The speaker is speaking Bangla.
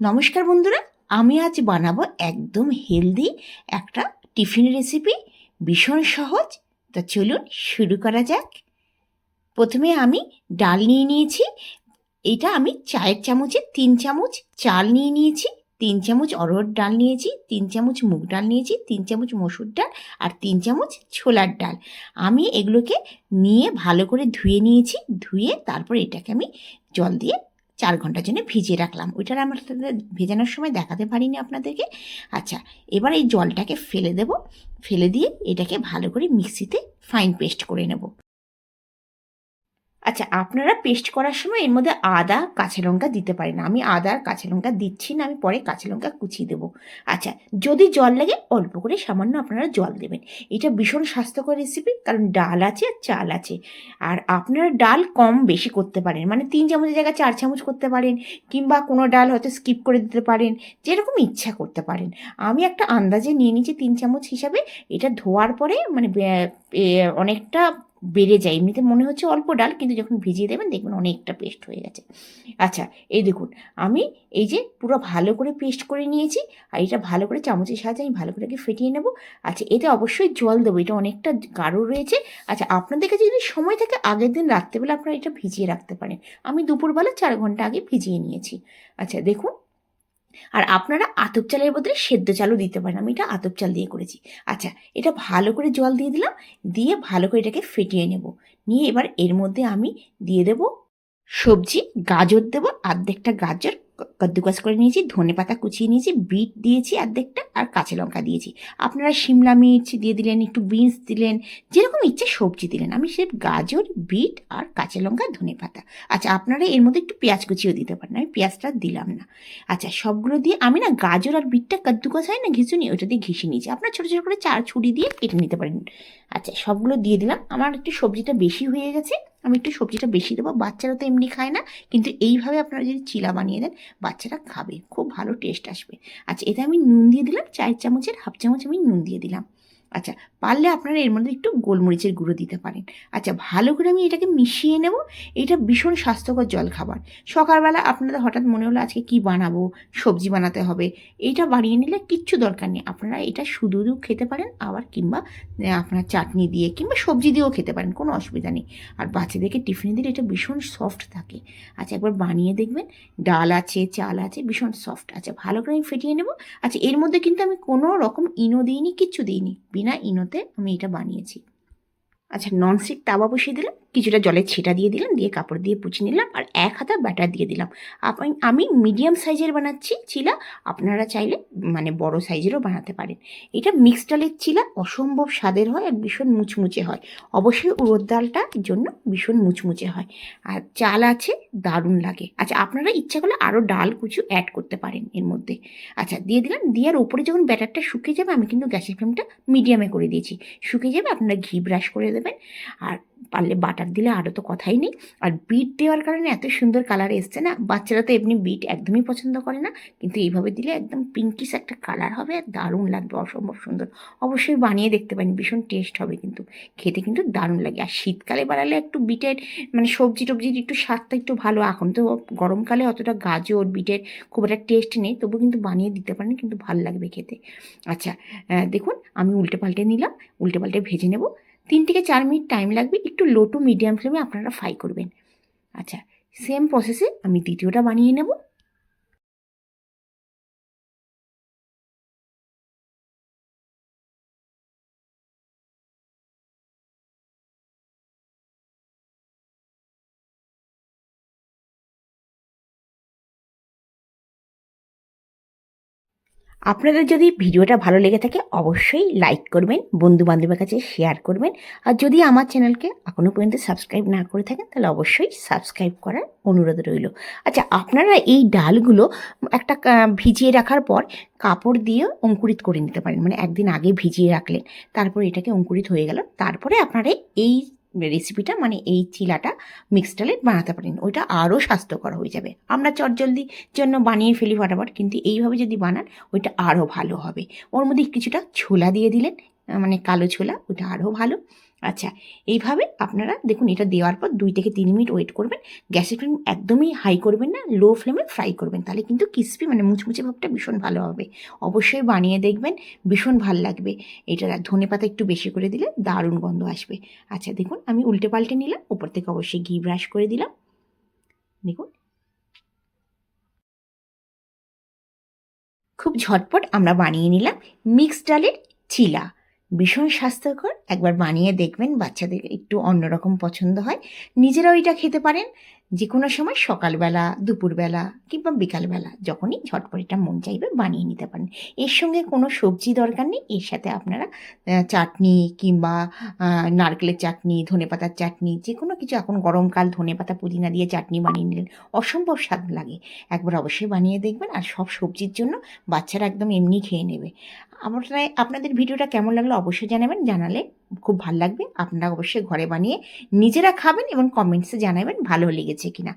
নমস্কার বন্ধুরা, আমি আজ বানাবো একদম হেলদি একটা টিফিন রেসিপি ভীষণ সহজ। তা চলুন শুরু করা যাক। প্রথমে আমি ডাল নিয়ে নিয়েছি। এটা আমি চায়ের চামচে তিন চামচ চাল নিয়ে নিয়েছি, তিন চামচ অরহর ডাল নিয়েছি, তিন চামচ মুগ ডাল নিয়েছি, তিন চামচ মসুর ডাল আর তিন চামচ ছোলার ডাল। আমি এগুলোকে নিয়ে ভালো করে ধুয়ে নিয়েছি, ধুয়ে তারপর এটাকে আমি জল দিয়ে চার ঘণ্টার জন্য ভিজিয়ে রাখলাম। ওইটার আমার ভেজানোর সময় দেখাতে পারিনি আপনাদেরকে। আচ্ছা এবার এই জলটাকে ফেলে দেব। ফেলে দিয়ে এটাকে ভালো করে মিক্সিতে ফাইন পেস্ট করে নেব। আচ্ছা আপনারা পেস্ট করার সময় এর মধ্যে আদা, কাঁচা লঙ্কা দিতে পারেন। আমি আদা আর কাঁচা লঙ্কা দিচ্ছি না, আমি পরে কাঁচা লঙ্কা কুচিয়ে দেবো। আচ্ছা যদি জল লাগে, অল্প করে সামান্য আপনারা জল দেবেন। এটা ভীষণ স্বাস্থ্যকর রেসিপি কারণ ডাল আছে আর চাল আছে। আর আপনারা ডাল কম বেশি করতে পারেন। মানে তিন চামচের জায়গায় চার চামচ করতে পারেন, কিংবা কোনো ডাল হয়তো স্কিপ করে দিতে পারেন, যেরকম ইচ্ছা করতে পারেন। আমি একটা আন্দাজে নিয়ে নিয়েছি তিন চামচ হিসাবে। এটা ধোয়ার পরে মানে অনেকটা বেড়ে যায়। এমনিতে মনে হচ্ছে অল্প ডাল, কিন্তু যখন ভিজিয়ে দেবেন দেখবেন অনেকটা পেস্ট হয়ে গেছে। আচ্ছা এই দেখুন, আমি এই যে পুরো ভালো করে পেস্ট করে নিয়েছি, আর এটা ভালো করে চামচের সাহায্যে আমি ভালো করে ফেটিয়ে নেব। আচ্ছা এতে অবশ্যই জল দেবো, এটা অনেকটা গাঢ় রয়েছে। আচ্ছা আপনাদের কাছে যদি সময় থাকে, আগের দিন রাত্রেবেলা আপনারা এটা ভিজিয়ে রাখতে পারেন। আমি দুপুরবেলা চার ঘণ্টা আগে ভিজিয়ে নিয়েছি। আচ্ছা দেখুন আর আপনারা আতপ চালের বদলে সেদ্ধ চালও দিতে পারেন। আমি এটা আতপ চাল দিয়ে করেছি। আচ্ছা এটা ভালো করে জল দিয়ে দিলাম, দিয়ে ভালো করে এটাকে ফেটিয়ে নেব। নিয়ে এবার এর মধ্যে আমি দিয়ে দেব সবজি, গাজর দেব অর্ধেকটা গাজর কদ্দুকাস করে নিয়েছি, ধনে পাতা কুচিয়ে নিয়েছি, বিট দিয়েছি অর্ধেকটা, আর কাঁচা লঙ্কা দিয়েছি। আপনারা শিমলা মির্চ দিয়ে দিলেন, একটু বিনস দিলেন, যেরকম ইচ্ছে সবজি দিলেন। আমি সে গাজর, বিট আর কাঁচা লঙ্কা, ধনে পাতা। আচ্ছা আপনারা এর মধ্যে একটু পেঁয়াজ কুচিও দিতে পারেন, আমি পেঁয়াজটা দিলাম না। আচ্ছা সবগুলো দিয়ে আমি না গাজর আর বিটটা কাদ্দুকাস হয় না ঘিসুনি ওটা দিয়ে ঘিসে নিয়েছি। আপনার ছোটো ছোটো করে চার ছুরি দিয়ে কেটে নিতে পারেন। আচ্ছা সবগুলো দিয়ে দিলাম। আমার একটু সবজিটা বেশি হয়ে গেছে আমি একটু সবজিটা বেশি দেবো। বাচ্চারা তো এমনি খায় না। কিন্তু এইভাবে আপনারা যদি চিলা বানিয়ে দেন, বাচ্চারা খাবে। খুব ভালো টেস্ট আসবে। আচ্ছা এতে আমি নুন দিয়ে দিলাম। চায়ের চামচের, হাফ চামচ আমি নুন দিয়ে দিলাম। আচ্ছা পারলে আপনারা এর মধ্যে একটু গোলমরিচের গুঁড়ো দিতে পারেন। আচ্ছা ভালো করে আমি এটাকে মিশিয়ে নেব। এটা ভীষণ স্বাস্থ্যকর জল খাবার সকালবেলা আপনাদের হঠাৎ মনে হলো আজকে কি বানাবো? সবজি বানাতে হবে। এইটা বানিয়ে নিলে কিচ্ছু দরকার নেই। আপনারা এটা শুধু খেতে পারেন। আবার কিংবা আপনার চাটনি দিয়ে কিংবা সবজি দিয়েও খেতে পারেন। কোনো অসুবিধা নেই। আর বাচ্চাদেরকে টিফিনে দিলে এটা ভীষণ সফট থাকে। আচ্ছা একবার বানিয়ে দেখবেন। ডাল আছে, চাল আছে, ভীষণ সফট। আচ্ছা ভালো করে আমি ফেটিয়ে নেব। আচ্ছা এর মধ্যে কিন্তু আমি কোনো রকম ইনো দিইনি, কিচ্ছু দিইনি। বিনা ইনোতে আমি এটা বানিয়েছি। আচ্ছা ননস্টিক তাওয়া বসিয়ে দিলাম। কিছুটা জলের ছিটা দিয়ে দিলাম, দিয়ে কাপড় দিয়ে পুছে নিলাম আর এক হাতা ব্যাটার দিয়ে দিলাম। আমি মিডিয়াম সাইজের বানাচ্ছি চিলা আপনারা চাইলে মানে বড় সাইজেরও বানাতে পারেন। এটা মিক্সড ডালের চিলা অসম্ভব স্বাদের হয় আর ভীষণ মুচমুচে হয়। অবশ্যই উড়োর ডালটার জন্য ভীষণ মুচমুচে হয়। আর চাল আছে, দারুণ লাগে। আচ্ছা আপনারা ইচ্ছা করলে আরও ডাল কুচু অ্যাড করতে পারেন এর মধ্যে। আচ্ছা দিয়ে দিলাম, দিয়ে আর উপরে যখন ব্যাটারটা শুকিয়ে যাবে, আমি কিন্তু গ্যাসের ফ্লেমটা মিডিয়ামে করে দিয়েছি। শুকিয়ে যাবে, আপনারা ঘি ব্রাশ করে দেবেন। আর পারলে বাটার দিলে আরও তো কথাই নেই। আর বিট দেওয়ার কারণে এত সুন্দর কালার এসছে না, বাচ্চারা তো এমনি বিট একদমই পছন্দ করে না, কিন্তু এইভাবে দিলে একদম পিঙ্কিস একটা কালার হবে আর দারুণ লাগবে, অসম্ভব সুন্দর। অবশ্যই বানিয়ে দেখতে পারেন, ভীষণ টেস্ট হবে কিন্তু, খেতে কিন্তু দারুণ লাগে। আর শীতকালে বানালে একটু বিটের মানে সবজি টবজির একটু স্বাদটা একটু ভালো, এখন তো গরমকালে অতটা গাজর বিটের খুব একটা টেস্ট নেই, তবু কিন্তু বানিয়ে দিতে পারেন, কিন্তু ভালো লাগবে খেতে। আচ্ছা দেখুন, আমি উল্টে পাল্টে নিলাম, উল্টে পাল্টে ভেজে নেব। তিন থেকে চার মিনিট টাইম লাগবে, একটু লো টু মিডিয়াম ফ্লেমে আপনারা ফ্রাই করবেন। আচ্ছা সেম প্রসেসে আমি দ্বিতীয়টা বানিয়ে নেব। আপনাদের যদি ভিডিওটা ভালো লেগে থাকে, অবশ্যই লাইক করবেন বন্ধু বান্ধবের কাছে শেয়ার করবেন। আর যদি আমার চ্যানেলকে এখনও পর্যন্ত সাবস্ক্রাইব না করে থাকেন, তাহলে অবশ্যই সাবস্ক্রাইব করার অনুরোধ রইল। আচ্ছা আপনারা এই ডালগুলো একটা ভিজিয়ে রাখার পর কাপড় দিয়ে অঙ্কুরিত করে নিতে পারেন। মানে একদিন আগে ভিজিয়ে রাখলেন, তারপর এটাকে অঙ্কুরিত হয়ে গেল। তারপরে আপনারা এই রেসিপিটা মানে এই চিলাটা মিক্সড ডালের বানাতে পারেন। ওইটা আরও স্বাস্থ্যকর হয়ে যাবে। আমরা চটজলদি জন্য বানিয়ে ফেলি ফটাফট, কিন্তু এইভাবে যদি বানান, ওইটা আরও ভালো হবে। ওর মধ্যে কিছুটা ছোলা দিয়ে দিলেন মানে কালো ছোলা, ওইটা আরও ভালো। আচ্ছা এইভাবে আপনারা দেখুন এটা দেওয়ার পর দুই থেকে তিন মিনিট ওয়েট করবেন। গ্যাসের ফ্লেম একদমই হাই করবেন না লো ফ্লেমে ফ্রাই করবেন। তাহলে কিন্তু ক্রিস্পি মানে মুচমুচে ভাবটা ভীষণ ভালো হবে। অবশ্যই বানিয়ে দেখবেন, ভীষণ ভালো লাগবে। এটা ধনে পাতা একটু বেশি করে দিলে দারুণ গন্ধ আসবে। আচ্ছা দেখুন আমি উল্টে পাল্টে নিলাম উপর থেকে অবশ্যই ঘি ব্রাশ করে দিলাম। দেখুন। খুব ঝটপট আমরা বানিয়ে নিলাম মিক্সড ডালের চিলা ভীষণ স্বাস্থ্যকর। একবার বানিয়ে দেখবেন বাচ্চাদের একটু অন্যরকম পছন্দ হয়। নিজেরাও এটা খেতে পারেন। যে কোনো সময় সকালবেলা, দুপুরবেলা কিংবা বিকালবেলা যখনই ঝটপট এটা মন চাইবে বানিয়ে নিতে পারেন। এর সঙ্গে কোনো সবজি দরকার নেই। এর সাথে আপনারা চাটনি কিংবা নারকেলের চাটনি, ধনেপাতার চাটনি যে কোনো কিছু এখন গরমকাল ধনেপাতা পুদিনা দিয়ে চাটনি বানিয়ে নিলেন, অসম্ভব স্বাদ লাগে। একবার অবশ্যই বানিয়ে দেখবেন আর সব সবজির জন্য বাচ্চারা একদম এমনি খেয়ে নেবে। আপনারা, আপনাদের ভিডিওটা কেমন লাগল অবশ্যই জানাবেন। জানালে খুব ভালো লাগবে। আপনারা অবশ্যই ঘরে বানিয়ে নিজেরা খাবেন এবং কমেন্টসে জানাবেন ভালো লেগেছে কিনা।